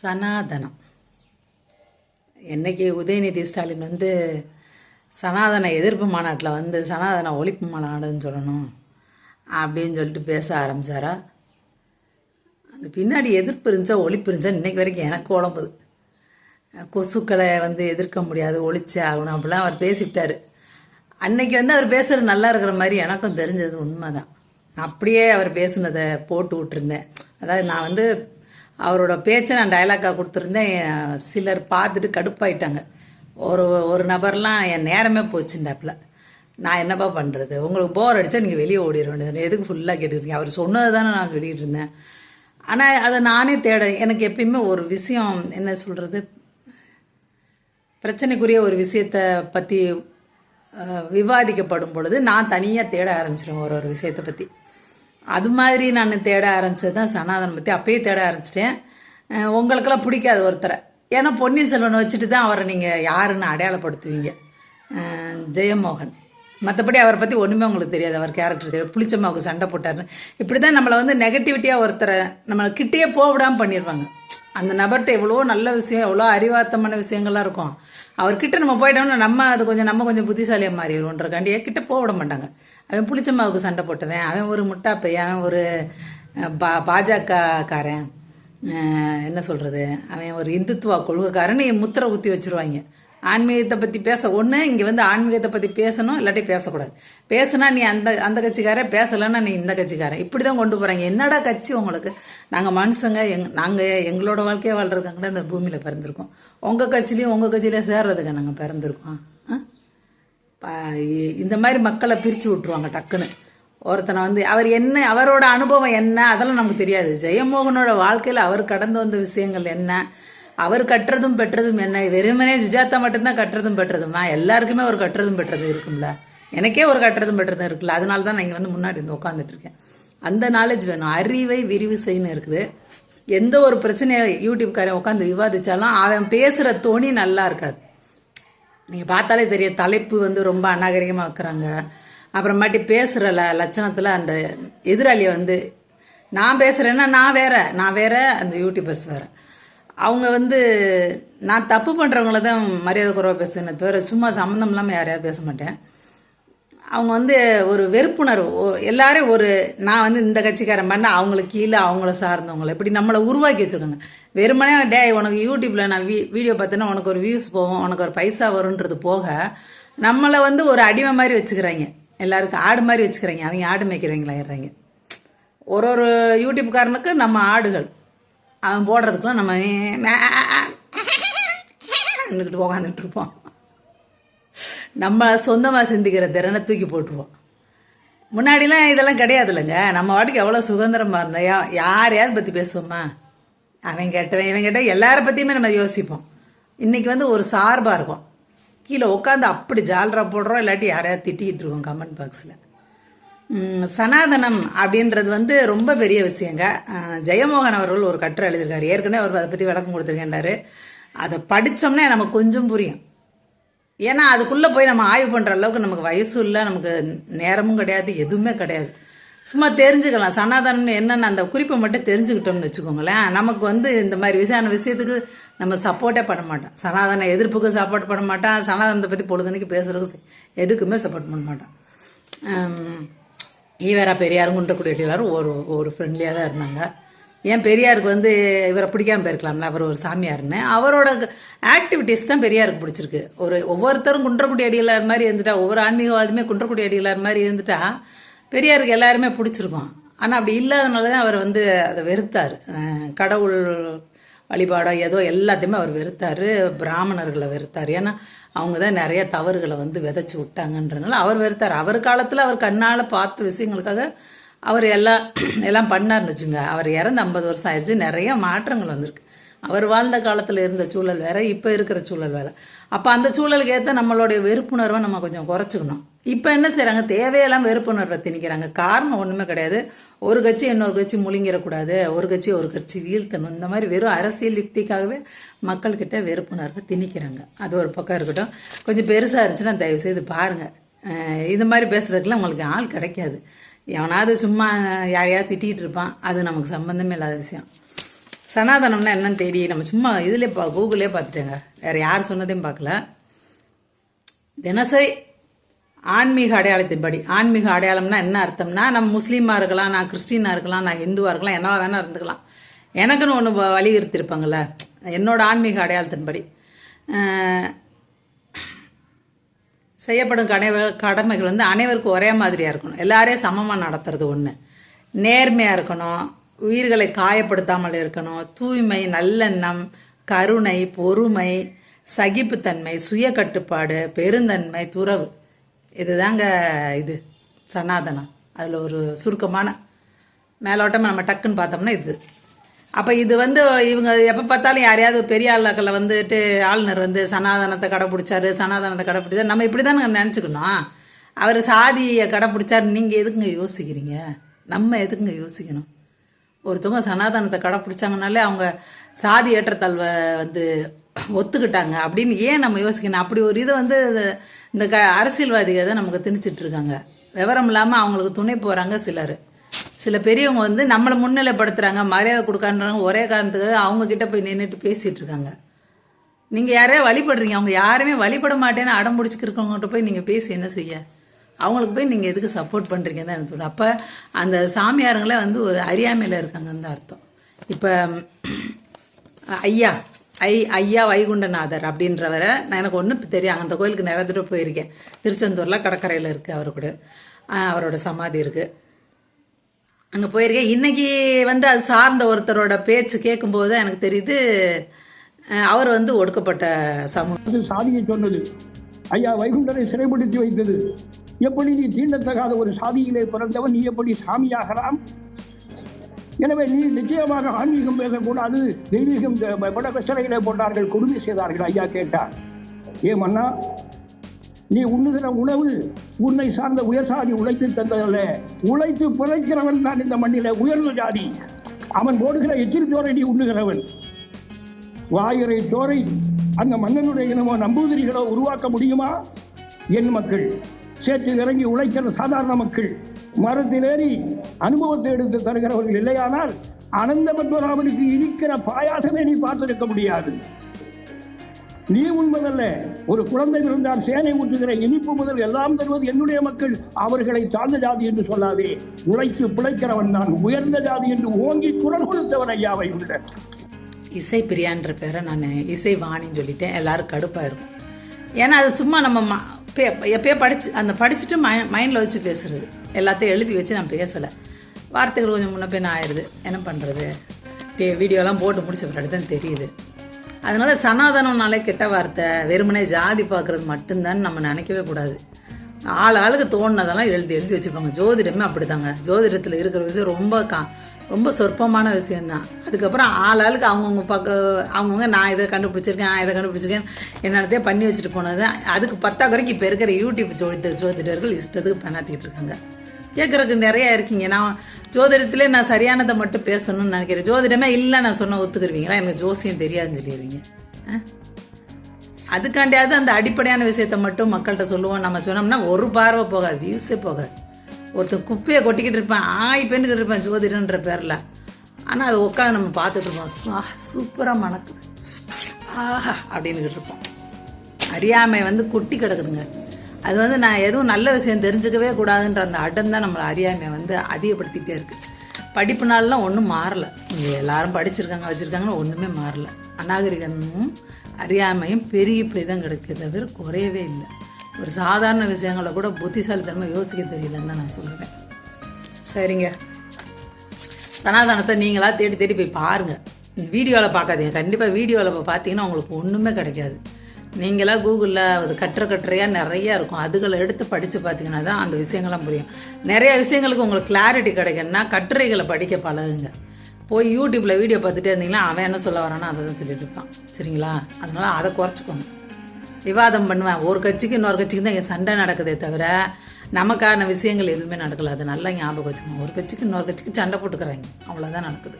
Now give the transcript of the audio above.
சனாதனம். என்றைக்கு உதயநிதி ஸ்டாலின் வந்து சனாதன எதிர்ப்பு மாநாட்டில் வந்து சனாதன ஒழிப்பு மாநாடுன்னு சொல்லணும் அப்படின்னு சொல்லிட்டு பேச ஆரம்பித்தாரா அந்த பின்னாடி எதிர்ப்பு இருந்துச்சா ஒழிப்பு இருந்துச்சா இன்றைக்கி வரைக்கும் எனக்கு குழம்புது கொசுக்களை வந்து எதிர்க்க முடியாது ஒழிச்சே ஆகணும் அப்படிலாம் அவர் பேசிவிட்டாரு. அன்னைக்கு வந்து அவர் பேசுறது நல்லா இருக்கிற மாதிரி எனக்கும் தெரிஞ்சது உண்மைதான். அப்படியே அவர் பேசுனதை போட்டு விட்டுருந்தேன். அதாவது நான் வந்து அவரோட பேச்சை நான் டயலாக்காக கொடுத்துருந்தேன். சிலர் பார்த்துட்டு கடுப்பாயிட்டாங்க. ஒரு ஒரு நபர்லாம் என் நேரமே போச்சுண்டாப்புல நான் என்னப்பா பண்ணுறது உங்களுக்கு போர் அடித்தா நீங்கள் வெளியே ஓடிட வேண்டியது எதுக்கு ஃபுல்லாக கேட்டுருக்கீங்க அவர் சொன்னது தானே நான் சொல்லிட்டு இருந்தேன். ஆனால் அதை நானே தேட எனக்கு எப்பயுமே ஒரு விஷயம் என்ன சொல்கிறது பிரச்சனைக்குரிய ஒரு விஷயத்தை பற்றி விவாதிக்கப்படும் பொழுது நான் தனியாக தேட ஆரம்பிச்சிடுவேன் ஒரு ஒரு விஷயத்தை பற்றி அது மாதிரி நான் தேட ஆரம்பித்தது தான் சனாதனம் பற்றி அப்பயே தேட ஆரம்பிச்சிட்டேன். உங்களுக்கெல்லாம் பிடிக்காது ஒருத்தரை. ஏன்னா பொன்னியின் செல்வன் வச்சுட்டு தான் அவரை நீங்கள் யாருன்னு அடையாளப்படுத்துவீங்க. ஜெயமோகன். மற்றபடி அவரை பற்றி ஒன்றுமே உங்களுக்கு தெரியாது. அவர் கேரக்டர் தெரியாது. புளிச்சம்மாவுக்கு சண்டை போட்டாருன்னு. இப்படி தான் நம்மளை வந்து நெகட்டிவிட்டியாக ஒருத்தரை நம்மளை கிட்டேயே போக விடாமல் பண்ணிடுவாங்க. அந்த நபர்கிட்ட எவ்வளோ நல்ல விஷயம் எவ்வளோ அறிவார்த்தமான விஷயங்கள்லாம் இருக்கும். அவர்கிட்ட நம்ம போயிட்டோம்னா நம்ம அது கொஞ்சம் நம்ம கொஞ்சம் புத்திசாலியாக மாறிடுவோன்றக்காண்டியே கிட்ட போக விட மாட்டாங்க. அவன் புளிச்சம்மாவுக்கு சண்டை போட்டவன் அவன் ஒரு முட்டாப்பையன் அவன் ஒரு பா பாஜகக்காரன். என்ன சொல்கிறது அவன் ஒரு இந்துத்துவா கொள்கைக்காரன்னு முத்திரை ஊற்றி வச்சுருவாங்க. ஆன்மீகத்தை பற்றி பேச ஒன்று இங்கே வந்து ஆன்மீகத்தை பற்றி பேசணும் இல்லாட்டி பேசக்கூடாது. பேசுனா நீ அந்த அந்த கட்சிக்காரன் பேசலைன்னா நீ இந்த கட்சிக்காரன். இப்படி தான் கொண்டு போகிறாங்க என்னடா கட்சி உங்களுக்கு? நாங்கள் மனுஷங்க எங் நாங்கள் எங்களோட வாழ்க்கையை வாழ்றதுக்காக இந்த பூமியில் பிறந்திருக்கோம். உங்கள் கட்சிலையும் உங்கள் கட்சியிலையும் சேர்றதுக்கு நாங்கள் பிறந்திருக்கோம். இந்த மாதிரி மக்களை பிரித்து விட்ருவாங்க டக்குன்னு. ஒருத்தனை வந்து அவர் என்ன அவரோட அனுபவம் என்ன அதெல்லாம் நமக்கு தெரியாது. ஜெயமோகனோட வாழ்க்கையில் அவர் கடந்து வந்த விஷயங்கள் என்ன அவர் கட்டுறதும் பெற்றதும் என்ன வெறுமனே சுஜாதா மட்டும்தான் கட்டுறதும் பெற்றதுமா? எல்லாருக்குமே ஒரு கட்டுறதும் பெற்றதும் இருக்கும்ல. எனக்கே ஒரு கட்டுறதும் பெற்றதும் இருக்குல்ல. அதனால தான் நான் இங்கே வந்து முன்னாடி வந்து உட்காந்துட்டு இருக்கேன். அந்த நாலேஜ் வேணும். அறிவை விரிவு செய்யணும் இருக்குது. எந்த ஒரு பிரச்சனையை யூடியூப்காரன் உட்காந்து விவாதிச்சாலும் அவன் பேசுகிற தோணி நல்லா இருக்காது. நீங்கள் பார்த்தாலே தெரியும் தலைப்பு வந்து ரொம்ப அநாகரிகமாக வைக்கிறாங்க. அப்புறமாட்டி பேசுகிற ல லட்சணத்தில் அந்த எதிராளியை வந்து நான் பேசுகிறேன்னா நான் வேற நான் வேற அந்த யூடியூபர்ஸ் வேற. அவங்க வந்து நான் தப்பு பண்ணுறவங்கள தான் மரியாதை குறைவாக பேசுவேன் தவிர சும்மா சம்மந்தம் இல்லாமல் யாரையாவது பேச மாட்டேன். அவங்க வந்து ஒரு வெறுப்புணர்வு எல்லாரும் ஒரு நான் வந்து இந்த கட்சிக்காரன் பண்ண அவங்களுக்கு கீழே அவங்கள சார்ந்தவங்களை இப்படி நம்மளை உருவாக்கி வச்சுக்கோங்க வெறுமனே டே உனக்கு யூடியூப்ல நான் வீ வீடியோ பார்த்தேன்னா உனக்கு ஒரு வியூஸ் போகும் உனக்கு ஒரு பைசா வரும்ன்றது போக நம்மளை வந்து ஒரு அடிமை மாதிரி வச்சுக்கிறாங்க எல்லாருக்கும் ஆடு மாதிரி வச்சுக்கிறாங்க அவங்க ஆடு மேய்க்கிறவங்களாயிடுறாங்க ஒரு ஒரு யூடியூப்காரனுக்கு நம்ம ஆடுகள் அவன் போடுறதுக்குலாம் நம்ம நின்றுக்கிட்டு உக்காந்துட்டு இருப்போம் நம்ம சொந்தமாக சிந்திக்கிற திறனை தூக்கி போட்டுருவோம். முன்னாடிலாம் இதெல்லாம் கிடையாது இல்லைங்க நம்ம வாட்டுக்கு எவ்வளோ சுதந்திரமாக இருந்தா யா யாரையாவது பற்றி பேசுவோமா? அவன் கேட்டவன் இவன் கேட்டால் எல்லாரை பற்றியுமே நம்ம யோசிப்போம். இன்றைக்கி வந்து ஒரு சார்பாக இருக்கும். கீழே உட்காந்து அப்படி ஜாலரா போடுறோம் இல்லாட்டி யாரையாவது திட்டிகிட்டு இருக்கோம் கமெண்ட் பாக்ஸில். சனாதனம் அப்படின்றது வந்து ரொம்ப பெரிய விஷயங்க. ஜெயமோகன் அவர்கள் ஒரு கட்டுரை எழுதியிருக்காரு. ஏற்கனவே அவர் அதை பற்றி விளக்கம் கொடுத்துருக்கேன்டாரு. அதை படித்தோம்னா நமக்கு கொஞ்சம் புரியும். ஏன்னா அதுக்குள்ளே போய் நம்ம ஆய்வு பண்ணுற அளவுக்கு நமக்கு வயசும் இல்லை நமக்கு நேரமும் கிடையாது எதுவுமே கிடையாது. சும்மா தெரிஞ்சுக்கலாம். சனாதனம் என்னென்ன அந்த குறிப்பை மட்டும் தெரிஞ்சுக்கிட்டோம்னு வச்சுக்கோங்களேன். நமக்கு வந்து இந்த மாதிரி விஷயம் விஷயத்துக்கு நம்ம சப்போர்ட்டே பண்ண மாட்டோம். சனாதன எதிர்ப்புக்கு சப்போர்ட் பண்ண மாட்டான் சனாதனத்தை பற்றி பொழுதுனைக்கு பேசுறதுக்கு எதுக்குமே சப்போர்ட் பண்ண மாட்டான் ஈவேரா பெரியாரும் குன்றக்குடி எல்லாரும் ஒரு ஒரு ஃப்ரெண்ட்லியாக தான் இருந்தாங்க. ஏன் பெரியாருக்கு வந்து இவரை பிடிக்காம போயிருக்கலாம்ல அவர் ஒரு சாமியார்னு. அவரோட ஆக்டிவிட்டிஸ் தான் பெரியாருக்கு பிடிச்சிருக்கு. ஒரு ஒவ்வொருத்தரும் குன்றக்குடி அடிகளார் மாதிரி இருந்துட்டா ஒவ்வொரு ஆன்மீகவாதியுமே குன்றக்குடி அடிகளார் மாதிரி இருந்துட்டா பெரியாருக்கு எல்லாருமே பிடிச்சிருக்கும். ஆனால் அப்படி இல்லாதனால தான் அவர் வந்து அதை வெறுத்தார். கடவுள் வழிபாடோ ஏதோ எல்லாத்தையுமே அவர் வெறுத்தார். பிராமணர்களை வெறுத்தார். ஏன்னா அவங்க தான் நிறைய தவறுகளை வந்து விதைச்சி விட்டாங்கன்றனால அவர் வெறுத்தார். அவர் காலத்தில் அவர் கண்ணால் பார்த்த விஷயங்களுக்காக அவர் எல்லாம் எல்லாம் பண்ணார்னு வச்சுங்க. அவர் இறந்து ஐம்பது வருஷம் ஆயிடுச்சு. நிறைய மாற்றங்கள் வந்திருக்கு. அவர் வாழ்ந்த காலத்தில் இருந்த சூழல் வேற இப்போ இருக்கிற சூழல் வேற. அப்போ அந்த சூழலுக்கு ஏற்ற நம்மளுடைய வெறுப்புணர்வை நம்ம கொஞ்சம் குறைச்சிக்கணும். இப்போ என்ன செய்கிறாங்க தேவையெல்லாம் வெறுப்புணர்வை திணிக்கிறாங்க. காரணம் ஒன்றுமே கிடையாது. ஒரு கட்சி இன்னொரு கட்சி முழுங்கிடக்கூடாது. ஒரு கட்சி ஒரு கட்சி வீழ்த்தணும். இந்த மாதிரி வெறும் அரசியல் யுக்திக்காகவே மக்கள்கிட்ட வெறுப்புணர்வை திணிக்கிறாங்க. அது ஒரு பக்கம் இருக்கட்டும். கொஞ்சம் பெருசாக இருந்துச்சுன்னா தயவு செய்து இது மாதிரி பேசுகிறதுக்குலாம் உங்களுக்கு ஆள் கிடைக்காது. எவனாவது சும்மா யாரையாவது திட்டிகிட்டு இருப்பான். அது நமக்கு சம்பந்தமே இல்லாத விஷயம். சனாதனம்னா என்னன்னு தேடி நம்ம சும்மா இதுல பா கூகுளே பார்த்துட்டேங்க. வேற யார் சொன்னதையும் பார்க்கல. தினசரி ஆன்மீக அடையாளத்தின்படி. ஆன்மீக அடையாளம்னா என்ன அர்த்தம்னா நம்ம முஸ்லீமாக இருக்கலாம் நான் கிறிஸ்டினாக இருக்கலாம் நான் இந்துவாக இருக்கலாம் என்ன வேணா இருந்துக்கலாம். எனக்குன்னு ஒன்று வலியுறுத்திருப்பாங்கல்ல என்னோட ஆன்மீக அடையாளத்தின்படி. செய்யப்படும் கடமை கடமைகள் வந்து அனைவருக்கும் ஒரே மாதிரியாக இருக்கணும். எல்லாரையும் சமமாக நடத்துறது ஒன்று நேர்மையாக இருக்கணும். உயிர்களை காயப்படுத்தாமல் இருக்கணும். தூய்மை நல்லெண்ணம் கருணை பொறுமை சகிப்புத்தன்மை சுய கட்டுப்பாடு பெருந்தன்மை துறவு. இதுதாங்க இது. சனாதனம். அதில் ஒரு சுருக்கமான மேலோட்டமாக நம்ம டக்குன்னு பார்த்தோம்னா இது. அப்போ இது வந்து இவங்க எப்போ பார்த்தாலும் யாரையாவது பெரிய ஆளுக்களை வந்துட்டு ஆளுநர் வந்து சனாதனத்தை கடைப்பிடிச்சாரு சனாதனத்தை கடைப்பிடிச்சாரு நம்ம இப்படி தானே நினச்சிக்கணும். அவர் சாதியை கடைப்பிடிச்சாரு நீங்கள் எதுக்குங்க யோசிக்கிறீங்க? நம்ம எதுக்குங்க யோசிக்கணும்? ஒருத்தவங்க சனாதனத்தை கடைப்பிடிச்சாங்கனாலே அவங்க சாதி ஏற்றத்தாழ்வை வந்து ஒத்துக்கிட்டாங்க. அப்படின்னு ஏன் நம்ம யோசிக்கணும்? அப்படி ஒரு இதை வந்து இந்த க அரசியல்வாதிகள் தான் நமக்கு திணிச்சிட்டு இருக்காங்க. விவரம் இல்லாமல் அவங்களுக்கு துணை போகிறாங்க சிலர். சில பெரியவங்க வந்து நம்மளை முன்னிலைப்படுத்துறாங்க மரியாதை கொடுக்கான்றாங்க ஒரே காரணத்துக்கு அவங்க கிட்ட போய் நின்றுட்டு பேசிட்டு இருக்காங்க. நீங்க யாரையா வழிபடுறீங்க? அவங்க யாருமே வழிபட மாட்டேன்னு அடம் பிடிச்சிக்கிறவங்ககிட்ட போய் நீங்க பேசி என்ன செய்ய? அவங்களுக்கு போய் நீங்க எதுக்கு சப்போர்ட் பண்ணுறீங்க தான் எனக்கு அப்போ அப்ப அந்த சாமியாருங்களே வந்து ஒரு அறியாமையில இருக்காங்கன்னு தான் அர்த்தம். இப்ப ஐயா ஐ ஐயா வைகுண்டநாதர் அப்படின்றவரை நான் எனக்கு ஒன்றும் தெரியும். அந்த கோயிலுக்கு நிறைய தடவை போயிருக்கேன். திருச்செந்தூர்ல கடற்கரையில் இருக்கு அவர் கூட. அவரோட சமாதி இருக்குது அங்கே போயிருக்கேன். இன்னைக்கு வந்து அது சார்ந்த ஒருத்தரோட பேச்சு கேட்கும்போது தான் எனக்கு தெரியுது அவர் வந்து ஒடுக்கப்பட்ட சமூகம். சாதியை சொன்னது ஐயா வைகுண்டரை சிறைப்படுத்தி வைத்தது. எப்படி நீ தீண்டத்தகாத ஒரு சாதியிலே பிறந்தவன் நீ எப்படி சாமியாகலாம்? எனவே நீ நிச்சயமாக ஆன்மீகம் பேசக்கூடாது தெய்வீகம் பட சிறையிலே போட்டார்கள் கொடுமை செய்தார்கள் ஐயா கேட்டார். ஏ மன்னா நீ உண்ணுகிற உணவு உன்னை சார்ந்த உயர் சாதி உழைத்து தந்ததல்ல. உழைத்து பிழைக்கிறவன் தான் இந்த மண்ணில உயர்ந்த ஜாதி. அவன் போடுகிற எச்சில் சோறை நீ உண்ணுகிறவன். வாயிறை சோரை அந்த மன்னனுடைய இனமோ நம்பூதிரிகளோ உருவாக்க முடியுமா? என் மக்கள் சேற்றில் இறங்கி உழைக்கிற சாதாரண மக்கள் மரத்திலேறி அனுபவத்தை எடுத்து தருகிறவர்கள் இல்லையானால் அனந்த பத்மநாபனுக்கு இருக்கிற பாயாசமே நீ பார்த்திருக்க முடியாது. நீ உண்மைதல்ல ஒரு குழந்தை இருந்தால் சேனை ஊற்றுகிற இனிப்பு முதல் எல்லாம் தருவது என்னுடைய மக்கள். அவர்களை தாழ்ந்த ஜாதி என்று சொல்லாதே. உழைத்து பிழைக்கிறவன் தான் உயர்ந்த ஜாதி என்று ஓங்கி குரல் கொடுத்தவன் ஐயாவை உள்ள இசை பிரியான்ற பேரை நான் இசை வாணின்னு சொல்லிட்டேன். எல்லாரும் கடுப்பாக இருக்கும். ஏன்னா அது சும்மா நம்ம எப்பயோ படிச்சு அந்த படிச்சுட்டு மை மைண்டில் வச்சு பேசுறது. எல்லாத்தையும் எழுதி வச்சு நான் பேசலை. வார்த்தைகள் கொஞ்சம் முன்ன பின்ன ஆயிடுது என்ன பண்ணுறது வீடியோலாம் போட்டு முடிச்ச பிறகு தான் தெரியுது. அதனால சனாதனம்னாலே கெட்ட வார்த்தை. வெறுமனே ஜாதி பார்க்கறது மட்டும்தான் நம்ம நினைக்கவே கூடாது. ஆள் ஆளுக்கு தோணுனதெல்லாம் எழுதி எழுதி வச்சுருப்பாங்க. ஜோதிடமே அப்படிதாங்க. ஜோதிடத்தில் இருக்கிற விஷயம் ரொம்ப கா ரொம்ப சொற்பமான விஷயம்தான். அதுக்கப்புறம் ஆள் ஆளுக்கு அவங்கவுங்க பக்க அவங்கவுங்க நான் இதை கண்டுபிடிச்சிருக்கேன் நான் இதை கண்டுபிடிச்சிருக்கேன் என்னத்தையே பண்ணி வச்சுட்டு போனது. அதுக்கு பத்தா குறைக்கு இப்போ இருக்கிற யூடியூப் ஜோதிட ஜோதிடர்கள் இஷ்டத்துக்கு பண்ணாத்திக்கிட்டு இருக்காங்க. கேட்குறதுக்கு நிறைய இருக்கீங்க. நான் ஜோதிடத்திலே நான் சரியானதை மட்டும் பேசணும்னு நினைக்கிறேன். ஜோதிடமே இல்லை நான் சொன்ன ஒத்துக்குருவீங்களா? எனக்கு ஜோசியம் தெரியாதுன்னு சொல்லிடுவீங்க அதுக்காண்டியாவது அந்த அடிப்படையான விஷயத்த மட்டும் மக்கள்கிட்ட சொல்லுவோம். நம்ம சொன்னோம்னா ஒரு பார்வை போகாது வியூஸே போகாது. ஒருத்தன் குப்பையை கொட்டிக்கிட்டு இருப்பான். ஆய் பெண்ணுக்கிட்டு இருப்பான் ஜோதிடன்ற பேரில். ஆனால் அதை உட்காந்து நம்ம பார்த்துட்டு இருப்போம். சூப்பராக மணக்குது. ஆஹா அப்படின்னுக்கிட்டு இருப்போம். அறியாமை வந்து கொட்டி கிடக்குதுங்க. அது வந்து நான் எதுவும் நல்ல விஷயம் தெரிஞ்சுக்கவே கூடாதுன்ற அந்த அடம் தான் நம்மளை அறியாமையை வந்து அதிகப்படுத்திகிட்டே இருக்குது படிப்புனாலலாம் ஒன்றும் மாறலை. இங்கே எல்லாரும் படிச்சிருக்காங்க வச்சுருக்காங்கன்னு ஒன்றுமே மாறலை. அநாகரிகமும் அறியாமையும் பெரிய போய் தான் கிடைக்குது தவிர குறையவே இல்லை. ஒரு சாதாரண விஷயங்களை கூட புத்திசாலித்தனமாக யோசிக்க தெரியலன்னு தான் நான் சொல்லுவேன் சரிங்க. சனாதனத்தை நீங்களாக தேடி தேடி போய் பாருங்கள் வீடியோவில் பார்க்காதீங்க. கண்டிப்பாக வீடியோவில் இப்போ பார்த்தீங்கன்னா உங்களுக்கு ஒன்றுமே கிடைக்காது. நீங்களாம் கூகுளில் அது கட்டுற கட்டுறையாக நிறைய இருக்கும். அதுகளை எடுத்து படித்து பார்த்தீங்கன்னா தான் அந்த விஷயங்கள்லாம் புரியும். நிறைய விஷயங்களுக்கு உங்களுக்கு கிளாரிட்டி கிடைக்குன்னா கட்டுரைகளை படிக்க பழகுங்க. போய் யூடியூப்பில் வீடியோ பார்த்துட்டே இருந்தீங்களா அவன் என்ன சொல்ல வரானோ அதை தான் சொல்லிட்டு இருப்பான். சரிங்களா? அதனால அதை குறைச்சிக்கோங்க. விவாதம் பண்ணுவேன். ஒரு கட்சிக்கு இன்னொரு கட்சிக்கு தான் இங்கே சண்டை நடக்குதே தவிர நமக்கான விஷயங்கள் எதுவுமே நடக்கல. அது நல்லா ஞாபகம் வச்சுக்கணும் ஒரு கட்சிக்கு இன்னொரு கட்சிக்கு சண்டை போட்டுக்கிறாங்க. அவ்வளோதான் நடக்குது.